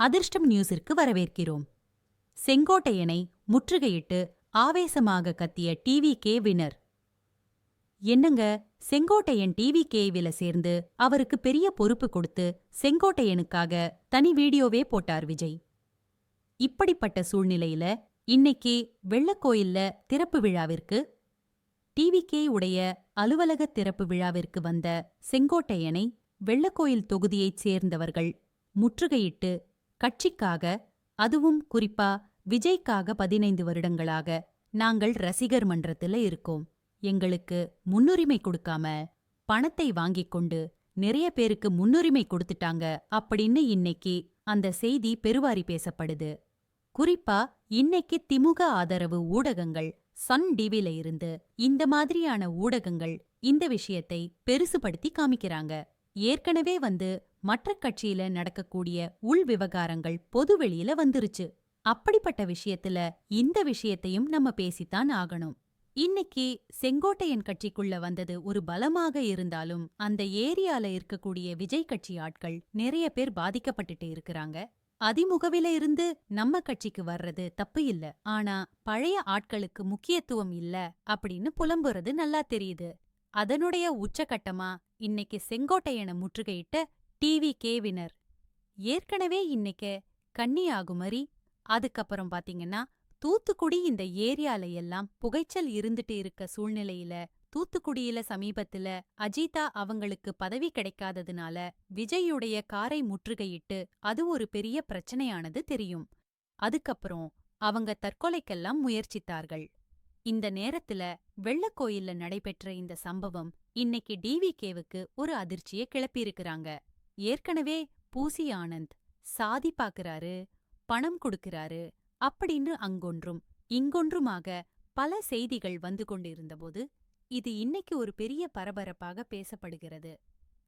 அதிர்ஷ்டம் நியூஸிற்கு வரவேற்கிறோம். செங்கோட்டையனை முற்றுகையிட்டு ஆவேசமாக கத்திய டிவி கே வினர் என்னங்க செங்கோட்டையன் டிவி கேவில சேர்ந்து அவருக்கு பெரிய பொறுப்பு கொடுத்து செங்கோட்டையனுக்காக தனி வீடியோவே போட்டார் விஜய். இப்படிப்பட்ட சூழ்நிலையில இன்னைக்கு வெள்ளக்கோயில்ல திறப்பு விழாவிற்கு டிவி கே உடைய அலுவலக திறப்பு விழாவிற்கு வந்த செங்கோட்டையனை வெள்ளக்கோயில் தொகுதியைச் சேர்ந்தவர்கள் முற்றுகையிட்டு கட்சிக்காக அதுவும் குறிப்பா விஜய்க்காக பதினைந்து வருடங்களாக நாங்கள் ரசிகர் மன்றத்துல இருக்கோம். எங்களுக்கு முன்னுரிமை கொடுக்காம பணத்தை வாங்கிக் கொண்டு நிறைய பேருக்கு முன்னுரிமை கொடுத்துட்டாங்க அப்படின்னு இன்னைக்கு அந்த செய்தி பெருவாரி பேசப்படுது. குறிப்பா இன்னைக்கு திமுக ஆதரவு ஊடகங்கள் சன் டிவில இருந்து இந்த மாதிரியான ஊடகங்கள் இந்த விஷயத்தை பெருசுபடுத்தி காமிக்கிறாங்க. ஏற்கனவே வந்து மற்ற கட்சியில நடக்கக்கூடிய உள் விவகாரங்கள் பொதுவெளியில வந்துருச்சு. அப்படிப்பட்ட விஷயத்துல இந்த விஷயத்தையும் நம்ம பேசித்தான் ஆகணும். இன்னைக்கு செங்கோட்டையன் கட்சிக்குள்ள வந்தது ஒரு பலமாக இருந்தாலும் அந்த ஏரியால இருக்கக்கூடிய விஜய் கட்சி ஆட்கள் நிறைய பேர் பாதிக்கப்பட்டுட்டு இருக்கிறாங்க. அதிமுகவில இருந்து நம்ம கட்சிக்கு வர்றது தப்பு இல்ல. ஆனா பழைய ஆட்களுக்கு முக்கியத்துவம் இல்ல அப்படின்னு புலம்புறது நல்லா தெரியுது. அதனுடைய உச்சகட்டமா இன்னைக்கு செங்கோட்டையனை முற்றுகையிட்ட டிவி கேவினர். ஏற்கனவே இன்னைக்கு கன்னியாகுமரி அதுக்கப்புறம் பாத்தீங்கன்னா தூத்துக்குடி இந்த ஏரியால எல்லாம் புகைச்சல் இருந்துட்டு இருக்க சூழ்நிலையில தூத்துக்குடியில சமீபத்துல அஜிதா அவங்களுக்கு பதவி கிடைக்காததுனால விஜயுடைய காரை முற்றுகையிட்டு அது ஒரு பெரிய பிரச்சனையானது தெரியும். அதுக்கப்புறம் அவங்க தற்கொலைக்கெல்லாம் முயற்சித்தார்கள். இந்த நேரத்துல வெள்ளக்கோயில்ல நடைபெற்ற இந்த சம்பவம் இன்னைக்கு டிவிகேவுக்கு ஒரு அதிர்ச்சியை கிளப்பியிருக்கிறாங்க. ஏற்கனவே பூசி ஆனந்த் சாதி பாக்குறாரு பணம் கொடுக்கறாரு அப்படின்னு அங்கொன்றும் இங்கொன்றுமாக பல செய்திகள் வந்து கொண்டிருந்தபோது இது இன்னைக்கு ஒரு பெரிய பரபரப்பாக பேசப்படுகிறது.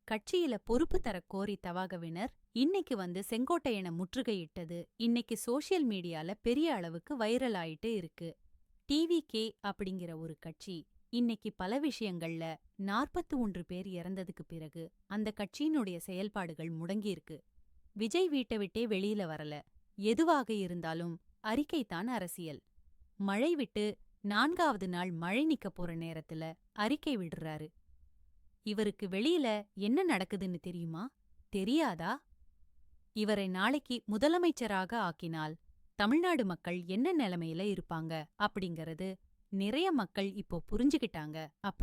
கட்சியில பொறுப்பு தரக் கோரி தவாகவினர் இன்னைக்கு வந்து செங்கோட்டையனை முற்றுகையிட்டது இன்னைக்கு சோஷியல் மீடியால பெரிய அளவுக்கு வைரல் ஆயிட்டு இருக்கு. டிவிகே அப்படிங்கிற ஒரு கட்சி இன்னைக்கு பல விஷயங்கள்ல நாற்பத்து ஒன்று பேர் இறந்ததுக்கு பிறகு அந்த கட்சியினுடைய செயல்பாடுகள் முடங்கியிருக்கு. விஜய் வீட்டை விட்டே வெளியில வரல. எதுவாக இருந்தாலும் அறிக்கைத்தான் அரசியல். மழை விட்டு நான்காவது நாள் மழை நிக்க போற நேரத்துல அறிக்கை விடுறாரு. இவருக்கு வெளியில என்ன நடக்குதுன்னு தெரியுமா? தெரியாதா? இவரை நாளைக்கு முதலமைச்சராக ஆக்கினால் தமிழ்நாடு மக்கள் என்ன நிலைமையில இருப்பாங்க அப்படிங்கறது நிறைய மக்கள் இப்போ புரிஞ்சுகிட்டாங்க அப்படி